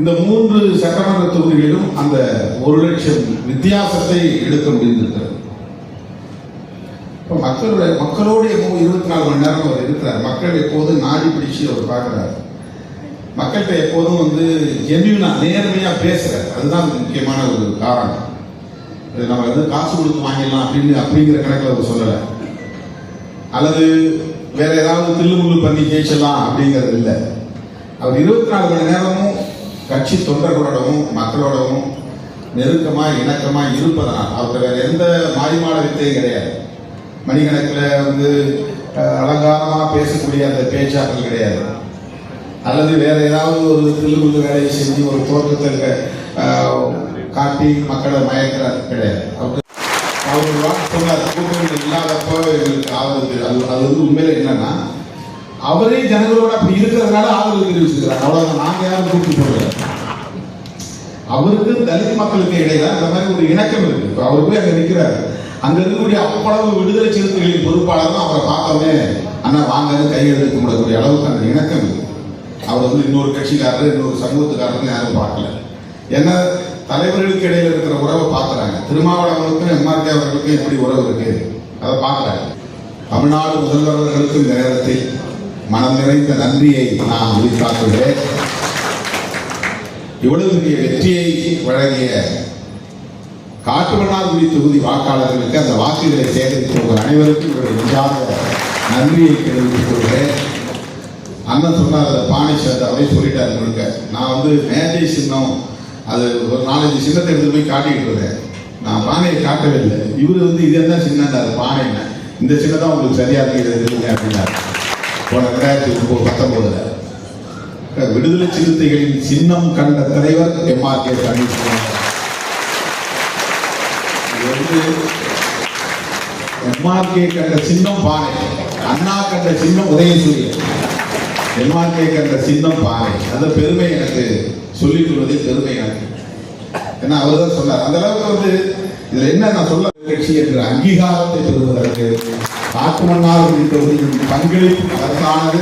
இந்த மூன்று சட்டமன்ற தொகுதிகளிலும் அந்த ஒரு லட்சம் வித்தியாசத்தை எடுக்க முடிந்திருக்கிறது. இப்போ மக்களுடைய மக்களோடு இருபத்தி நாலு மணி நேரம் அவர் இருக்கிறார். மக்கள் எப்போதும் நாடி பிடிச்சு அவர் பார்க்குறாரு. மக்கள்கிட்ட எப்போதும் வந்து ஜென்யூனா நேர்மையா பேசுறாரு. அதுதான் முக்கியமான ஒரு காரணம். இது நம்ம வந்து காசு கொடுத்து வாங்கிடலாம் அப்படின்னு அப்படிங்கிற கணக்கில் அவர் சொல்லலை. அல்லது வேற ஏதாவது தில்லுமுள்ளு பண்ணி ஜெயிச்சிடலாம் அப்படிங்கிறது இல்லை. அவர் இருபத்தி நாலு மணி நேரமும் கட்சி தொண்டர்களோடவும் மக்களோடவும் நெருக்கமாக இணக்கமாக இருப்பதனால் அவர்கிட்ட வேறு எந்த மாய்மாட வித்தையும் கிடையாது. மணிக்கணக்கில் வந்து அலங்காரமாக பேசக்கூடிய அந்த பேச்சாற்றல் கிடையாது. அல்லது வேறு ஏதாவது ஒரு தில்லுமுள்ளு வேலையை செஞ்சு ஒரு தோற்றத்தை காட்டி மக்களை மயக்கிறார் கிடையாது. அவருக்கு அவர் வாக்கு சொன்னார் கூட்டங்கள் இல்லாதப்போ எங்களுக்கு ஆதரவு அது அது வந்து உண்மையில் என்னன்னா அவரே ஜனங்களோட அப்படி இருக்கிறதுனால ஆதரவு தெரிவிச்சிருக்கிறார். அவ்வளவுதான். நாங்க யாரும் கூப்பிட்டு போடல அவருக்கு தலித் மக்களுக்கு இடையில அந்த மாதிரி ஒரு இணக்கம் இருக்கு. இப்ப அவர் போய் அங்க நிற்கிறாரு அங்க இருக்கக்கூடிய அவ்வளவு விடுதலை சிறுத்தைகளின் பொறுப்பாளர் தான் அவரை பார்த்தோன்னே அண்ணா வாங்கன்னு கையெழுத்து கும்பிடக்கூடிய அளவுக்கு அந்த இணக்கம் இருக்கு. அவர் வந்து இன்னொரு கட்சிக்காரர் இன்னொரு சமூகத்துக்காரர் யாரும் பார்க்கல. ஏன்னா தலைவர்களுக்கு இடையில இருக்கிற உறவை பார்க்கறாங்க. திருமாவளவனுக்கும் எம்ஆர்கே அவர்களுக்கும் எப்படி உறவு இருக்கு? அதை பார்க்கறாங்க தமிழ்நாடு முதல்வர் இந்த நேரத்தில் மனம் நிறைந்த நன்றியை நான் உரித்தாக்குகிறேன் இவ்வளவு பெரிய வெற்றியை வழங்கிய காட்டுமன்னார்குடி தொகுதி வாக்காளர்களுக்கு அந்த வாக்குகளை சேகரித்து உங்கள் அனைவருக்கும் என்னுடைய நெஞ்சார்ந்த நன்றியை தெரிவித்துக் கொள்கிறேன். அண்ணன் சொன்னார் அந்த பானை சேர்ந்த அப்படியே சொல்லிட்டாரு முழுக்க. நான் வந்து மேஜை சின்னம் அது ஒரு நாலஞ்சு சின்னத்தை எடுத்து போய் காட்டிக்கிட்டு இருந்தேன் நான் பானையை காட்டவே இல்லை. இவர் வந்து இது என்ன சின்னம்னாரு? பானை இந்த சின்னதான் உங்களுக்கு சரியா இருக்கிறது அப்படின்னாரு. போன ரெண்டாயிரத்தி ஒன்பது பத்தொன்பதுல விடுதலை சிறுத்தைகளின் சின்னம் கண்ட தலைவர் எம்ஆர்கே பன்னீர்செல்வம் இது வந்து கண்ட சின்னம் பானை அண்ணா கண்ட சின்னம் உதயசூரியன் எம்ஆர்கே கண்ட சின்னம் பானை அந்த பெருமை எனக்கு. சொல்லிக் கொள்வதே பெருமை எனக்கு. ஏன்னா அவர் தான் சொன்னார். அந்த அளவுக்கு வந்து இதுல என்ன நான் சொல்ல கட்சி என்ற அங்கீகாரத்தை பெறுவதற்கு காட்டுமன்னார் தொகுதியின் பங்களிப்பு அதற்கானது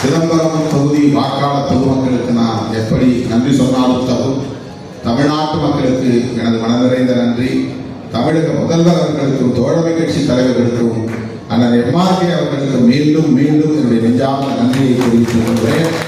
சிதம்பரம் தொகுதி வாக்காளர் பொதுமக்களுக்கு நான் எப்படி நன்றி சொன்னாலும் தகும். தமிழ்நாட்டு மக்களுக்கு எனது மனநிறைந்த நன்றி. தமிழக முதல்வர் அவர்களுக்கும் தோழமை கட்சி தலைவர்களுக்கும் அண்ணன் எம்ஆர்கே அவர்களுக்கு மீண்டும் மீண்டும் என்னுடைய நெஞ்சார்ந்த நன்றியை தெரிவித்துக் கொள்கிறேன்.